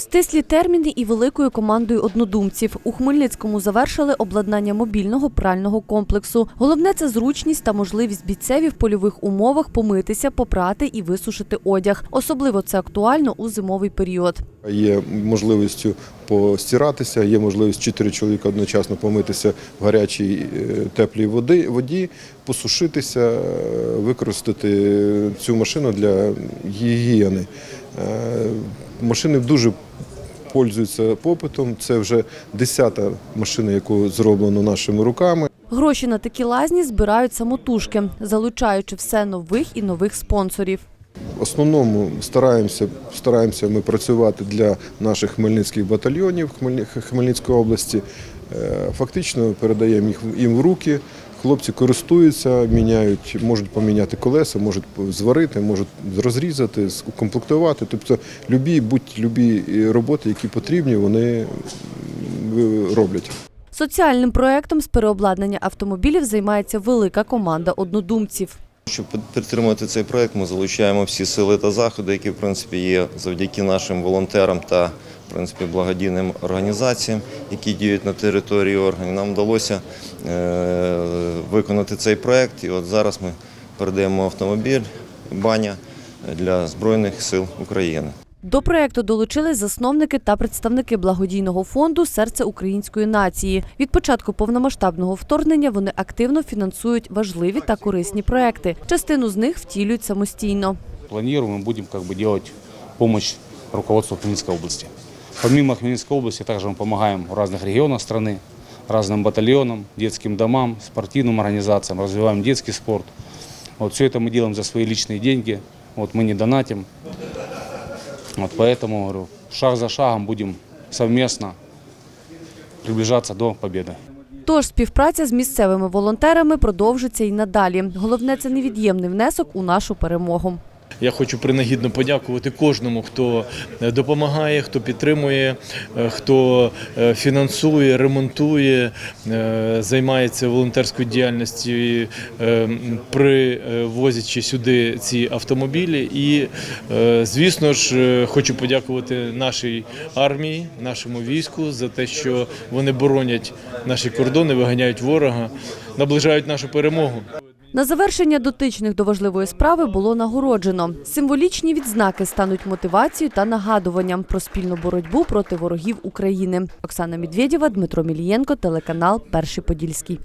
Стислі терміни і великою командою однодумців у Хмельницькому завершили обладнання мобільного прального комплексу. Головне це зручність та можливість бійцеві в польових умовах помитися, попрати і висушити одяг. Особливо це актуально у зимовий період. Є можливістю постиратися, є можливість чотири чоловіка одночасно помитися в гарячій е, теплій води, воді, посушитися, е, використати цю машину для гігієни. Е, Машини дуже пользуються попитом. Це вже десята машина, яку зроблено нашими руками. Гроші на такі лазні збирають самотужки, залучаючи все нових і нових спонсорів. В основному стараємося, стараємося ми працювати для наших хмельницьких батальйонів Хмельницької області. Е, Фактично передаємо їх їм в руки. Хлопці користуються, міняють, можуть поміняти колеса, можуть зварити, можуть розрізати, укомплектувати. Тобто любі, будь-любі роботи, які потрібні, вони роблять. Соціальним проектом з переобладнання автомобілів займається велика команда однодумців. Щоб підтримати цей проект, ми залучаємо всі сили та заходи, які в принципі є завдяки нашим волонтерам та в принципі благодійним організаціям, які діють на території органів. Нам вдалося е, виконати цей проект. І от зараз ми передаємо автомобіль баня для Збройних сил України. До проекту долучились засновники та представники благодійного фонду Серце української нації. Від початку повномасштабного вторгнення вони активно фінансують важливі та корисні проекти. Частину з них втілюють самостійно. планируем и будем как бы делать руководству Хмельницкой области. Помимо Хмельницкой области, также мы помогаем в разных регионах страны, разным батальонам, детским домам, спортивным организациям, развиваем детский спорт. Вот все это мы делаем за свои личные деньги. Вот мы не донатим. Вот поэтому говорю, шаг за шагом будем совместно приближаться до победы. Тож співпраця з місцевими волонтерами продовжиться і надалі. Головне це невід'ємний внесок у нашу перемогу. Я хочу принагідно подякувати кожному, хто е, допомагає, хто підтримує, е, хто е, фінансує, ремонтує, займається волонтерською діяльністю, привозячи сюди ці автомобілі. І, звісно ж, хочу подякувати нашій армії, нашому війську за те, що вони боронять наші кордони, виганяють ворога, наближають нашу перемогу. На завершення дотичних до важливої справи було нагороджено. Символічні відзнаки стануть мотивацією та нагадуванням про спільну боротьбу проти ворогів України. Оксана Медведєва, Дмитро Мілієнко, телеканал Перший Подільський.